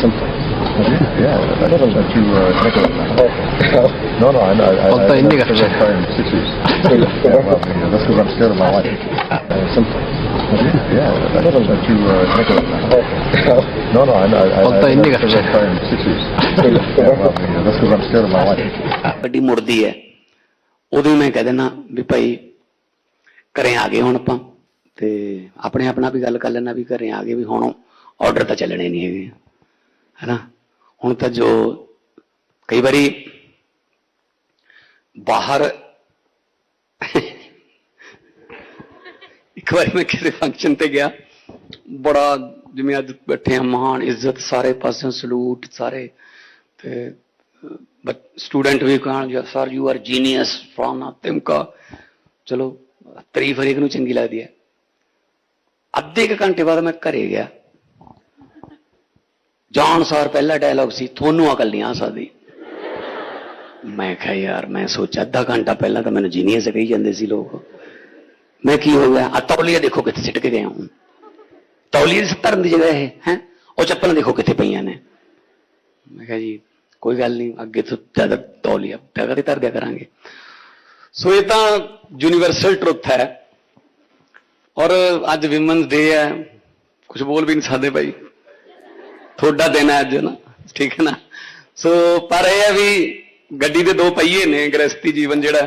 simple. Yeah, I never let you uh, think of that. No, no, I know. I, Well, I, then I you never got- retired in six years. yeah, well, yeah, that's because I'm scared of my life. Uh, simple. Yeah, I never let you uh, think of that. No, no, I know. I, Well, I, I then you never got- retired in six years. yeah, well, yeah, that's because I'm scared of my life. ਗੱਡੀ ਮੁੜਦੀ ਹੈ ਉਦੋਂ ਹੀ ਮੈਂ ਕਹਿ ਦੇਣਾ ਵੀ ਭਾਈ ਘਰੇ ਆ ਗਏ ਹੁਣ ਆਪਾਂ ਤੇ ਆਪਣੇ ਆਪ ਨਾਲ ਵੀ ਗੱਲ ਕਰ ਲੈਣਾ ਵੀ ਘਰੇ ਆ ਗਏ ਵੀ ਹੁਣ ਆਰਡਰ ਤਾਂ ਚੱਲਣੇ ਨਹੀਂ ਹੈਗੇ ਹੈਨਾ? ਹੁਣ ਤਾਂ ਜੋ ਕਈ ਵਾਰੀ ਬਾਹਰ ਇੱਕ ਵਾਰੀ ਮੈਂ ਕਿਸੇ ਫੰਕਸ਼ਨ ਤੇ ਗਿਆ, ਬੜਾ ਜਿਵੇਂ ਅੱਜ ਬੈਠੇ ਆ ਮਹਾਨ ਇੱਜ਼ਤ, ਸਾਰੇ ਪਾਸਿਓਂ ਸਲੂਟ, ਸਾਰੇ ਤੇ ਬਟ ਸਟੂਡੈਂਟ ਵੀ ਕਹਣ sir you are genius from ਤਿਮਕਾ। ਚਲੋ, ਤਾਰੀਫ ਹਰੇਕ ਨੂੰ ਚੰਗੀ ਲੱਗਦੀ ਹੈ। ਅੱਧੇ ਕੁ ਘੰਟੇ ਬਾਅਦ ਮੈਂ ਘਰੇ ਗਿਆ। ਜਾਣ ਸਾਰ ਪਹਿਲਾ ਡਾਇਲੌਗ ਸੀ, ਤੁਹਾਨੂੰ ਅਕਲ ਨਹੀਂ ਆ ਸਕਦੀ। ਮੈਂ ਕਿਹਾ, ਯਾਰ, ਮੈਂ ਸੋਚਿਆ ਅੱਧਾ ਘੰਟਾ ਪਹਿਲਾਂ ਤਾਂ ਮੈਨੂੰ ਜੀਨੀਅਸ ਕਹੀ ਜਾਂਦੇ ਸੀ ਲੋਕ। ਮੈਂ ਕੀ ਹੋ ਗਿਆ? ਆ ਤੌਲੀਆ ਦੇਖੋ ਕਿੱਥੇ ਸਿੱਟ ਕੇ ਗਿਆ ਹੂੰ। ਤੌਲੀਏ ਦੀ ਧਰਨ ਦੀ ਜਗ੍ਹਾ ਇਹ, ਹੈ? ਉਹ ਚੱਪਲਾਂ ਦੇਖੋ ਕਿੱਥੇ ਪਈਆਂ ਨੇ। ਮੈਂ ਕਿਹਾ ਜੀ, ਕੋਈ ਗੱਲ ਨਹੀਂ, ਅੱਗੇ ਤੋਂ ਜ਼ਿਆਦਾ ਤੌਲੀਆ ਜਗ੍ਹਾ ਤੇ ਧਰ ਦਿਆ ਕਰਾਂਗੇ। ਸੋ ਇਹ ਤਾਂ ਯੂਨੀਵਰਸਲ ਟਰੁੱਥ ਹੈ। ਔਰ ਅੱਜ ਵਿਮਨਸ ਡੇ ਹੈ। ਕੁਝ ਬੋਲ ਵੀ ਨਹੀਂ ਸਕਦੇ ਭਾਈ। ਤੁਹਾਡਾ ਦਿਨ ਹੈ ਅੱਜ ਨਾ? ਠੀਕ ਹੈ ਨਾ? ਸੋ ਪਰ ਇਹ ਹੈ ਵੀ ਗੱਡੀ ਦੇ ਦੋ ਪਹੀਏ ਨੇ ਗ੍ਰਸਤੀ ਜੀਵਨ ਜਿਹੜਾ।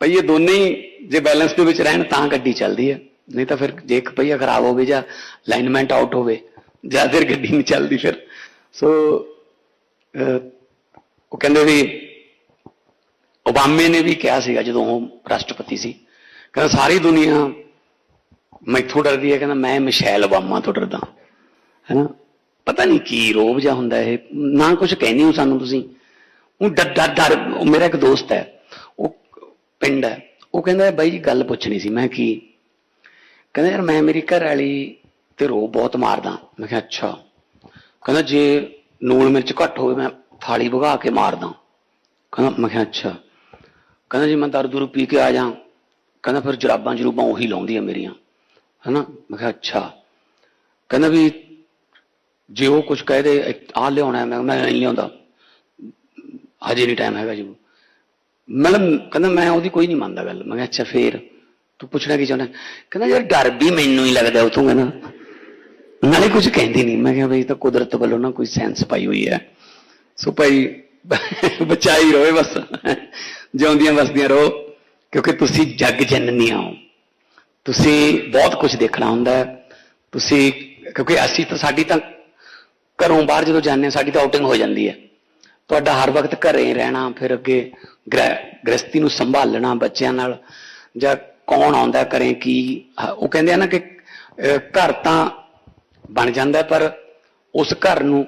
ਪਹੀਏ ਦੋਨੇ ਹੀ ਜੇ ਬੈਲੈਂਸ ਦੇ ਵਿੱਚ ਰਹਿਣ, ਤਾਂ ਗੱਡੀ ਚੱਲਦੀ ਹੈ। ਨਹੀਂ ਤਾਂ ਫਿਰ ਜੇ ਇੱਕ ਪਹੀਆ ਖਰਾਬ ਹੋਵੇ ਜਾਂ ਅਲਾਈਨਮੈਂਟ ਆਊਟ ਹੋਵੇ, ਜਾਂ ਫਿਰ ਗੱਡੀ ਨਹੀਂ ਚੱਲਦੀ ਫਿਰ। ਸੋ ਉਹ ਕਹਿੰਦੇ ਵੀ ਓਬਾਮੇ ਨੇ ਵੀ ਕਿਹਾ ਸੀਗਾ ਜਦੋਂ ਉਹ ਰਾਸ਼ਟਰਪਤੀ ਸੀ। ਕਹਿੰਦਾ, ਸਾਰੀ ਦੁਨੀਆ ਮੈਥੋਂ ਡਰਦੀ ਹੈ। ਕਹਿੰਦਾ, ਮੈਂ ਮਿਸ਼ੈਲ ਓਬਾਮਾ ਤੋਂ ਡਰਦਾ ਹੈਨਾ ਪਤਾ ਨਹੀਂ ਕੀ ਰੋਬ ਜਿਹਾ ਹੁੰਦਾ ਇਹ। ਨਾ ਕੁਝ ਕਹਿੰਦੇ ਹੋ ਸਾਨੂੰ ਤੁਸੀਂ। ਉਹ ਡਰ ਡਰ ਮੇਰਾ ਇੱਕ ਦੋਸਤ ਹੈ। ਉਹ ਪਿੰਡ ਹੈ। ਉਹ ਕਹਿੰਦਾ, ਬਾਈ ਜੀ, ਗੱਲ ਪੁੱਛਣੀ ਸੀ। ਮੈਂ ਕੀ? ਕਹਿੰਦਾ, ਯਾਰ, ਮੈਂ ਮੇਰੀ ਘਰ ਵਾਲੀ ਤੇ ਰੋ ਬਹੁਤ ਮਾਰਦਾ। ਮੈਂ ਕਿਹਾ, ਅੱਛਾ। ਕਹਿੰਦਾ, ਜੇ ਨੂਣ ਮਿਰਚ ਘੱਟ ਹੋਵੇ, ਮੈਂ ਥਾਲੀ ਭਗਾ ਕੇ ਮਾਰਦਾ। ਕਹਿੰਦਾ, ਮੈਂ ਕਿਹਾ, ਅੱਛਾ। ਕਹਿੰਦਾ, ਜੀ ਮੈਂ ਦਰ ਦੁਰੂ ਪੀ ਕੇ ਆ ਜਾ। ਕਹਿੰਦਾ, ਫਿਰ ਜਰਾਬਾਂ ਜਰੂਬਾਂ ਉਹੀ ਲਾਉਂਦੀਆਂ ਮੇਰੀਆਂ। ਹਨਾ? ਮੈਂ ਕਿਹਾ, ਅੱਛਾ। ਕਹਿੰਦਾ ਵੀ ਜੇ ਉਹ ਕੁਝ ਕਹਿ ਦੇ ਆ ਲਿਆਉਣਾ ਮੈਂ ਮੈਂ ਨਹੀਂ ਲਿਆਉਂਦਾ। ਹਜੇ ਨਹੀਂ ਟਾਈਮ ਹੈਗਾ ਜੀ ਮਤਲਬ ਕਹਿੰਦਾ, ਮੈਂ ਉਹਦੀ ਕੋਈ ਨਹੀਂ ਮੰਨਦਾ ਗੱਲ। ਮੈਂ ਕਿਹਾ, ਅੱਛਾ, ਫੇਰ ਤੂੰ ਪੁੱਛਣਾ ਕੀ ਚਾਹੁੰਦਾ? ਕਹਿੰਦਾ, ਯਾਰ ਡਰ ਵੀ ਮੈਨੂੰ ਹੀ ਲੱਗਦਾ ਉਥੋਂ, ਕਹਿੰਦਾ। ਨਾਲੇ ਕੁਝ ਕਹਿੰਦੀ ਨਹੀਂ। ਮੈਂ ਕਿਹਾ, ਬਈ ਤਾਂ ਕੁਦਰਤ ਵੱਲੋਂ ਨਾ ਕੋਈ ਸੈਂਸ ਪਾਈ ਹੋਈ ਹੈ। ਸੋ ਭਾਈ, ਬਚਾਈ ਰੋਏ ਬਸ। ਜਿਉਂਦੀਆਂ ਵਸਦੀਆਂ ਰਹੋ, ਕਿਉਂਕਿ ਤੁਸੀਂ ਜੱਗ ਜਨਨੀਆਂ ਹੋ। ਤੁਸੀਂ ਬਹੁਤ ਕੁਝ ਦੇਖਣਾ ਹੁੰਦਾ ਹੈ। ਤੁਸੀਂ, ਕਿਉਂਕਿ ਅਸੀਂ ਤਾਂ ਸਾਡੀ ਤਾਂ ਘਰੋਂ ਬਾਹਰ ਜਦੋਂ ਜਾਂਦੇ ਹਾਂ, ਸਾਡੀ ਤਾਂ ਆਊਟਿੰਗ ਹੋ ਜਾਂਦੀ ਹੈ। ਤੁਹਾਡਾ ਹਰ ਵਕਤ ਘਰੇ ਰਹਿਣਾ, ਫਿਰ ਅੱਗੇ ਗ੍ਰਹਿ- ਗ੍ਰਸਤੀ ਨੂੰ ਸੰਭਾਲਣਾ ਬੱਚਿਆਂ ਨਾਲ, ਜਾਂ ਕੌਣ ਆਉਂਦਾ ਕਰੇ, ਕੀ, ਹ- ਉਹ ਕਹਿੰਦੇ ਆ ਨਾ ਕਿ ਘਰ ਤਾਂ ਬਣ ਜਾਂਦਾ, ਪਰ ਉਸ ਘਰ ਨੂੰ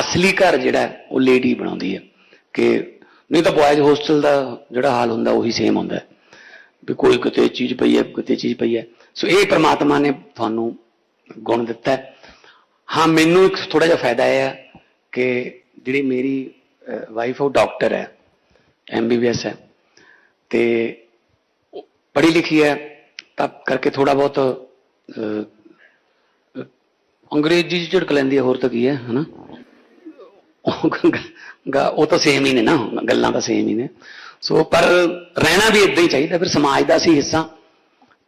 ਅਸਲੀ ਘਰ ਜਿਹੜਾ ਉਹ ਲੇਡੀ ਬਣਾਉਂਦੀ ਹੈ। ਕਿ ਨਹੀਂ ਤਾਂ ਬॉयਜ਼ ਹੋਸਟਲ ਦਾ ਜਿਹੜਾ ਹਾਲ ਹੁੰਦਾ, ਉਹੀ ਸੇਮ ਹੁੰਦਾ ਵੀ ਕੋਈ ਕਿਤੇ ਚੀਜ਼ ਪਈ ਹੈ, ਕਿਤੇ ਚੀਜ਼ ਪਈ ਹੈ। ਸੋ ਇਹ ਪ੍ਰਮਾਤਮਾ ਨੇ ਤੁਹਾਨੂੰ ਗੁਣ ਦਿੱਤਾ ਹੈ। ਹਾਂ ਮੈਨੂੰ ਇੱਕ ਥੋੜਾ ਜਿਹਾ ਫਾਇਦਾ ਇਹ ਹੈ ਕਿ ਜਿਹੜੀ ਮੇਰੀ ਵਾਈਫ ਉਹ ਡਾਕਟਰ ਹੈ ਐਮਬੀਬੀਐਸ ਹੈ ਤੇ ਪੜ੍ਹੀ ਲਿਖੀ ਹੈ ਤਾਂ ਕਰਕੇ ਥੋੜਾ ਬਹੁਤ ਅੰਗਰੇਜ਼ੀ ਚ ਝੜਕ ਲੈਂਦੀ ਹੈ ਹੋਰ ਤਾਂ ਕੀ ਹੈ ਹਨਾ? ਉਹ ਉਹ ਤਾਂ ਸੇਮ ਹੀ ਨੇ ਨਾ ਗੱਲਾਂ ਤਾਂ ਸੇਮ ਹੀ ਨੇ। ਸੋ ਪਰ ਰਹਿਣਾ ਵੀ ਇਦਾਂ ਹੀ ਚਾਹੀਦਾ ਫਿਰ ਸਮਾਜ ਦਾ ਸੀ ਹਿੱਸਾ।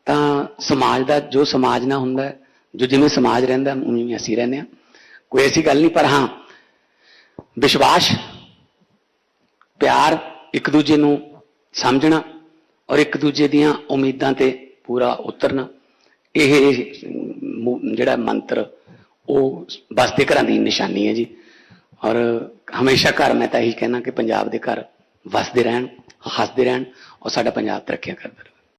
ਤਾਂ ਸਮਾਜ ਦਾ ਜੋ ਸਮਾਜ ਨਾਲ ਹੁੰਦਾ ਹੈ, ਜੋ ਜਿਵੇਂ ਸਮਾਜ ਰਹਿੰਦਾ, ਉਵੇਂ ਹੀ ਅਸੀਂ ਰਹਿੰਦੇ ਹਾਂ। ਕੋਈ ਐਸੀ ਗੱਲ ਨਹੀਂ, ਪਰ ਹਾਂ, ਵਿਸ਼ਵਾਸ, ਪਿਆਰ ਇੱਕ ਦੂਜੇ ਨੂੰ ਸਮਝਣਾ ਔਰ ਇੱਕ ਦੂਜੇ ਦੀਆਂ ਉਮੀਦਾਂ ਤੇ ਪੂਰਾ ਉਤਰਨਾ, ਇਹ ਜਿਹੜਾ ਮੰਤਰ, ਉਹ ਬਸਦੇ ਘਰਾਂ ਦੀ ਨਿਸ਼ਾਨੀ ਹੈ ਜੀ। ਔਰ ਹਮੇਸ਼ਾ ਘਰ ਮੈਂ ਤਾਂ ਇਹੀ ਕਹਿਣਾ ਕਿ ਪੰਜਾਬ ਦੇ ਘਰ ਵਸਦੇ ਰਹਿਣ, ਹੱਸਦੇ ਰਹਿਣ ਔਰ ਸਾਡਾ ਪੰਜਾਬ ਤਰੱਕੀਆਂ ਕਰਦਾ ਰਹੇ।